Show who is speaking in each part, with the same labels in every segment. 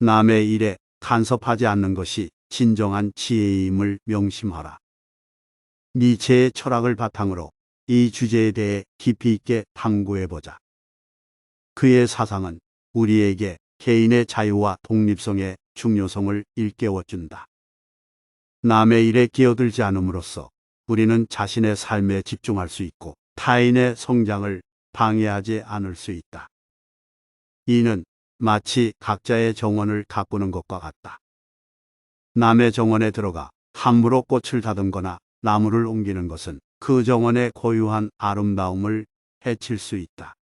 Speaker 1: 남의 일에 간섭하지 않는 것이 진정한 지혜임을 명심하라. 니체의 철학을 바탕으로 이 주제에 대해 깊이 있게 탐구해보자. 그의 사상은 우리에게 개인의 자유와 독립성의 중요성을 일깨워준다. 남의 일에 끼어들지 않음으로써 우리는 자신의 삶에 집중할 수 있고 타인의 성장을 방해하지 않을 수 있다. 이는 마치 각자의 정원을 가꾸는 것과 같다. 남의 정원에 들어가 함부로 꽃을 다듬거나 나무를 옮기는 것은 그 정원의 고유한 아름다움을 해칠 수 있다.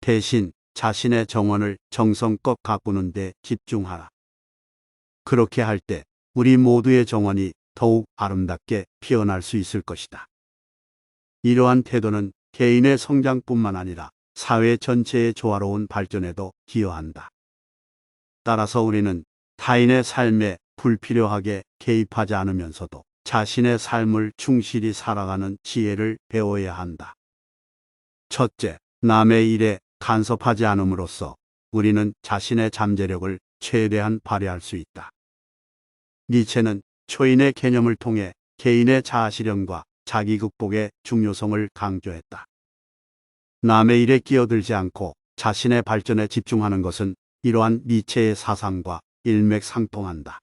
Speaker 1: 대신 자신의 정원을 정성껏 가꾸는 데 집중하라. 그렇게 할 때 우리 모두의 정원이 더욱 아름답게 피어날 수 있을 것이다. 이러한 태도는 개인의 성장뿐만 아니라 사회 전체의 조화로운 발전에도 기여한다. 따라서 우리는 타인의 삶에 불필요하게 개입하지 않으면서도 자신의 삶을 충실히 살아가는 지혜를 배워야 한다. 첫째, 남의 일에 간섭하지 않음으로써 우리는 자신의 잠재력을 최대한 발휘할 수 있다. 니체는 초인의 개념을 통해 개인의 자아실현과 자기 극복의 중요성을 강조했다. 남의 일에 끼어들지 않고 자신의 발전에 집중하는 것은 이러한 니체의 사상과 일맥상통한다.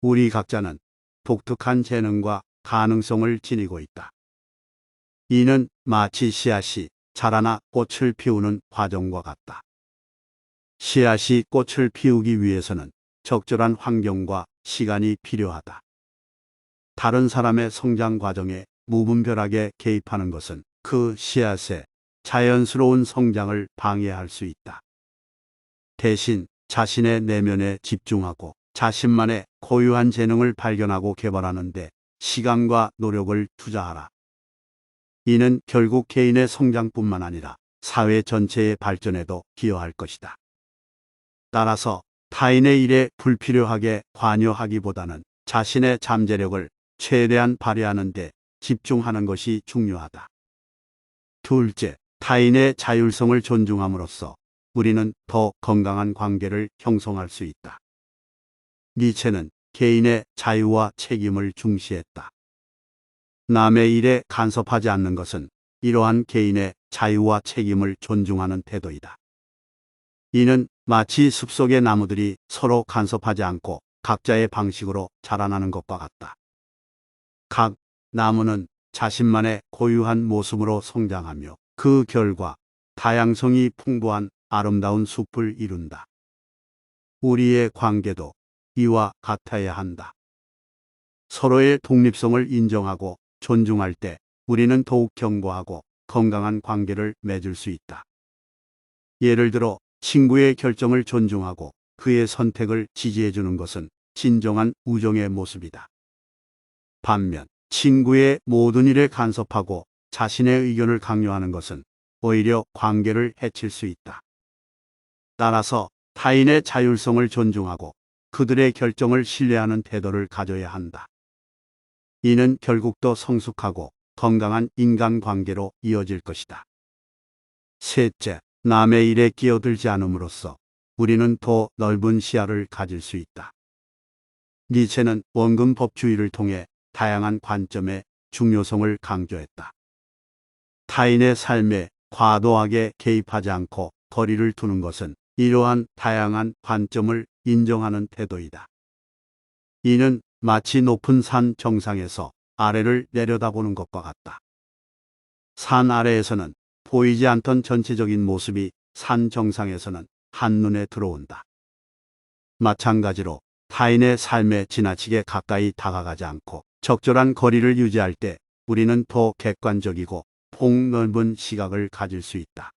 Speaker 1: 우리 각자는 독특한 재능과 가능성을 지니고 있다. 이는 마치 씨앗이 자라나 꽃을 피우는 과정과 같다. 씨앗이 꽃을 피우기 위해서는 적절한 환경과 시간이 필요하다. 다른 사람의 성장 과정에 무분별하게 개입하는 것은 그 씨앗의 자연스러운 성장을 방해할 수 있다. 대신 자신의 내면에 집중하고 자신만의 고유한 재능을 발견하고 개발하는데 시간과 노력을 투자하라. 이는 결국 개인의 성장뿐만 아니라 사회 전체의 발전에도 기여할 것이다. 따라서 타인의 일에 불필요하게 관여하기보다는 자신의 잠재력을 최대한 발휘하는 데 집중하는 것이 중요하다. 둘째, 타인의 자율성을 존중함으로써 우리는 더 건강한 관계를 형성할 수 있다. 니체는 개인의 자유와 책임을 중시했다. 남의 일에 간섭하지 않는 것은 이러한 개인의 자유와 책임을 존중하는 태도이다. 이는 마치 숲속의 나무들이 서로 간섭하지 않고 각자의 방식으로 자라나는 것과 같다. 각 나무는 자신만의 고유한 모습으로 성장하며 그 결과 다양성이 풍부한 아름다운 숲을 이룬다. 우리의 관계도 이와 같아야 한다. 서로의 독립성을 인정하고 존중할 때 우리는 더욱 견고하고 건강한 관계를 맺을 수 있다. 예를 들어 친구의 결정을 존중하고 그의 선택을 지지해 주는 것은 진정한 우정의 모습이다. 반면 친구의 모든 일에 간섭하고 자신의 의견을 강요하는 것은 오히려 관계를 해칠 수 있다. 따라서 타인의 자율성을 존중하고 그들의 결정을 신뢰하는 태도를 가져야 한다. 이는 결국 더 성숙하고 건강한 인간관계로 이어질 것이다. 셋째, 남의 일에 끼어들지 않음으로써 우리는 더 넓은 시야를 가질 수 있다. 니체는 원금 법주의를 통해 다양한 관점의 중요성을 강조했다. 타인의 삶에 과도하게 개입하지 않고 거리를 두는 것은 이러한 다양한 관점을 인정하는 태도이다. 이는 마치 높은 산 정상에서 아래를 내려다보는 것과 같다. 산 아래에서는 보이지 않던 전체적인 모습이 산 정상에서는 한눈에 들어온다. 마찬가지로 타인의 삶에 지나치게 가까이 다가가지 않고 적절한 거리를 유지할 때 우리는 더 객관적이고 폭넓은 시각을 가질 수 있다.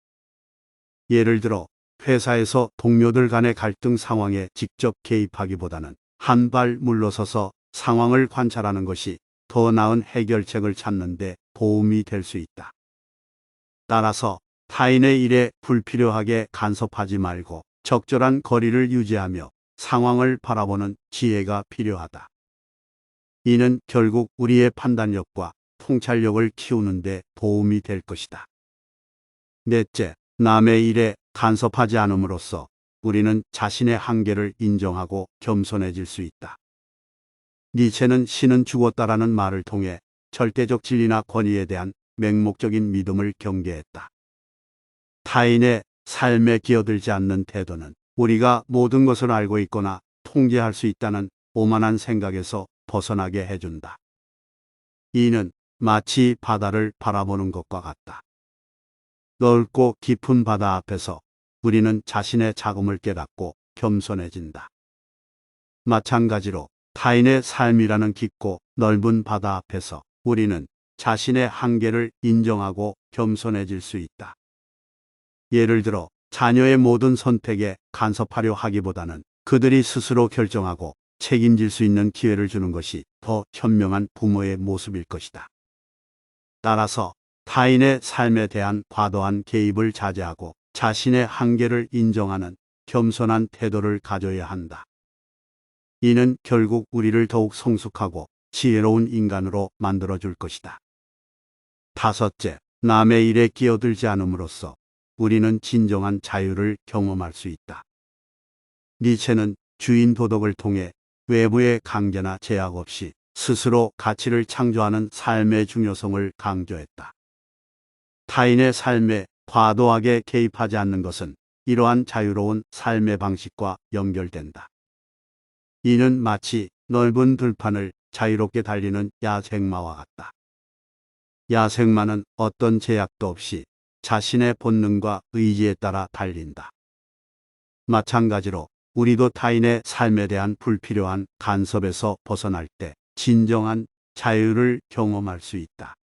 Speaker 1: 예를 들어 회사에서 동료들 간의 갈등 상황에 직접 개입하기보다는 한 발 물러서서 상황을 관찰하는 것이 더 나은 해결책을 찾는 데 도움이 될 수 있다. 따라서 타인의 일에 불필요하게 간섭하지 말고 적절한 거리를 유지하며 상황을 바라보는 지혜가 필요하다. 이는 결국 우리의 판단력과 통찰력을 키우는데 도움이 될 것이다. 넷째, 남의 일에 간섭하지 않음으로써 우리는 자신의 한계를 인정하고 겸손해질 수 있다. 니체는 신은 죽었다라는 말을 통해 절대적 진리나 권위에 대한 맹목적인 믿음을 경계했다. 타인의 삶에 기어들지 않는 태도는 우리가 모든 것을 알고 있거나 통제할 수 있다는 오만한 생각에서 벗어나게 해준다. 이는 마치 바다를 바라보는 것과 같다. 넓고 깊은 바다 앞에서 우리는 자신의 자금을 깨닫고 겸손해진다. 마찬가지로 타인의 삶이라는 깊고 넓은 바다 앞에서 우리는 자신의 한계를 인정하고 겸손해질 수 있다. 예를 들어 자녀의 모든 선택에 간섭하려 하기보다는 그들이 스스로 결정하고 책임질 수 있는 기회를 주는 것이 더 현명한 부모의 모습일 것이다. 따라서 타인의 삶에 대한 과도한 개입을 자제하고 자신의 한계를 인정하는 겸손한 태도를 가져야 한다. 이는 결국 우리를 더욱 성숙하고 지혜로운 인간으로 만들어 줄 것이다. 다섯째, 남의 일에 끼어들지 않음으로써 우리는 진정한 자유를 경험할 수 있다. 니체는 주인 도덕을 통해 외부의 강제나 제약 없이 스스로 가치를 창조하는 삶의 중요성을 강조했다. 타인의 삶에 과도하게 개입하지 않는 것은 이러한 자유로운 삶의 방식과 연결된다. 이는 마치 넓은 들판을 자유롭게 달리는 야생마와 같다. 야생마는 어떤 제약도 없이 자신의 본능과 의지에 따라 달린다. 마찬가지로 우리도 타인의 삶에 대한 불필요한 간섭에서 벗어날 때 진정한 자유를 경험할 수 있다.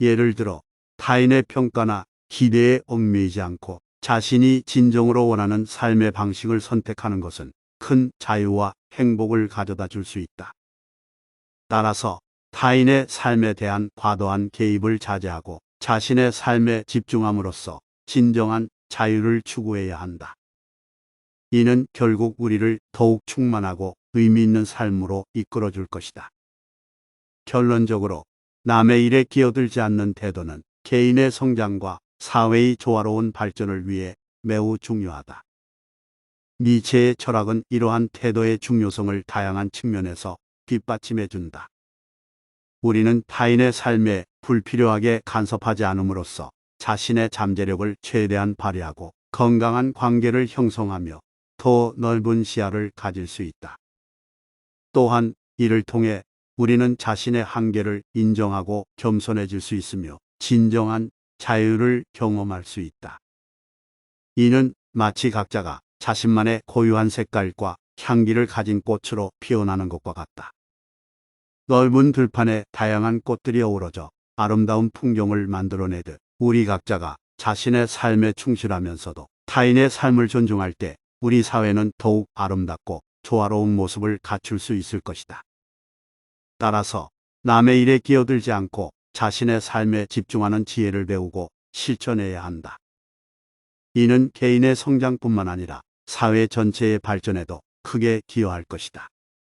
Speaker 1: 예를 들어 타인의 평가나 기대에 얽매이지 않고 자신이 진정으로 원하는 삶의 방식을 선택하는 것은 큰 자유와 행복을 가져다 줄 수 있다. 따라서 타인의 삶에 대한 과도한 개입을 자제하고 자신의 삶에 집중함으로써 진정한 자유를 추구해야 한다. 이는 결국 우리를 더욱 충만하고 의미 있는 삶으로 이끌어 줄 것이다. 결론적으로 남의 일에 끼어들지 않는 태도는 개인의 성장과 사회의 조화로운 발전을 위해 매우 중요하다. 니체의 철학은 이러한 태도의 중요성을 다양한 측면에서 뒷받침해 준다. 우리는 타인의 삶에 불필요하게 간섭하지 않음으로써 자신의 잠재력을 최대한 발휘하고 건강한 관계를 형성하며 더 넓은 시야를 가질 수 있다. 또한 이를 통해 우리는 자신의 한계를 인정하고 겸손해질 수 있으며 진정한 자유를 경험할 수 있다. 이는 마치 각자가 자신만의 고유한 색깔과 향기를 가진 꽃으로 피어나는 것과 같다. 넓은 들판에 다양한 꽃들이 어우러져 아름다운 풍경을 만들어내듯 우리 각자가 자신의 삶에 충실하면서도 타인의 삶을 존중할 때 우리 사회는 더욱 아름답고 조화로운 모습을 갖출 수 있을 것이다. 따라서 남의 일에 끼어들지 않고 자신의 삶에 집중하는 지혜를 배우고 실천해야 한다. 이는 개인의 성장뿐만 아니라 사회 전체의 발전에도 크게 기여할 것이다.